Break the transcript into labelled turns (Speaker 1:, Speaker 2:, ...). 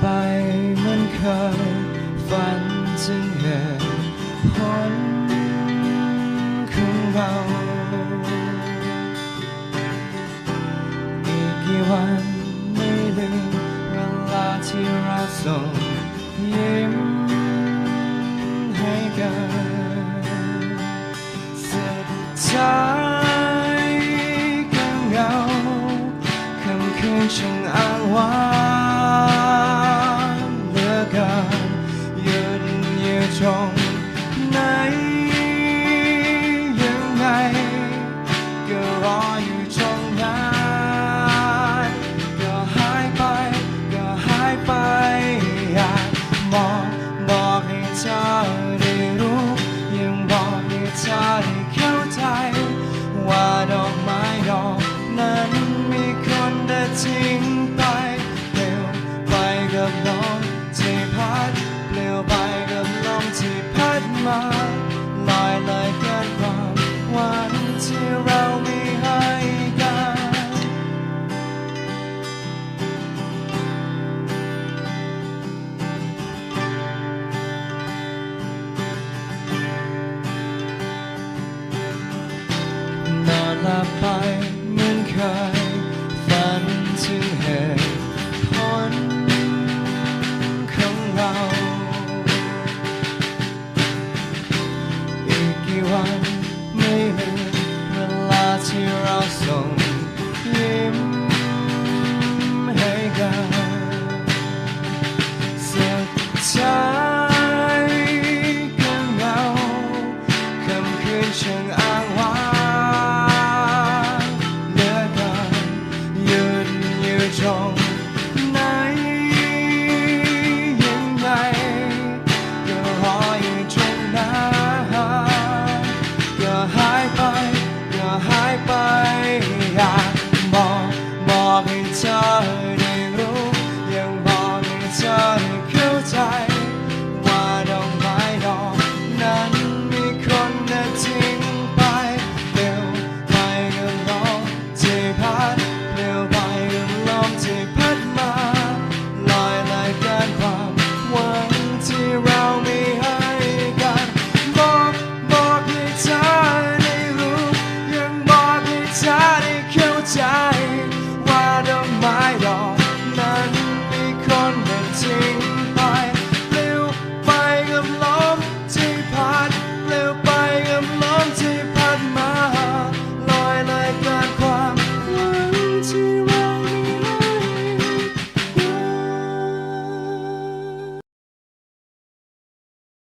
Speaker 1: ไปเหมือนเคยฝันจึงเห็นผลของเราอีกกี่วันไม่ลืมเวลาที่เราส่งยิ้มให้กันสุดท้ายก็เราคำคืนช่างอ้างว้าง อยู่ตรงไหนยังไงก็รออยู่ตรงนั้นก็หายไปก็หายไปอยากมองบอกให้เธอได้รู้ ยังบอกให้เธอได้เข้าใจ ว่าดอกไม้ดอกนั้นมีคนได้ทิ้งไปเปลี่ยวไปกับลมที่ ลอยเลยเกินความหวังที่เรามีให้กัน นอนหลับไปเหมือนเคย ที่เราส่งยิ้มให้กันสุดท้ายก็เงาคำคืนเชิงอา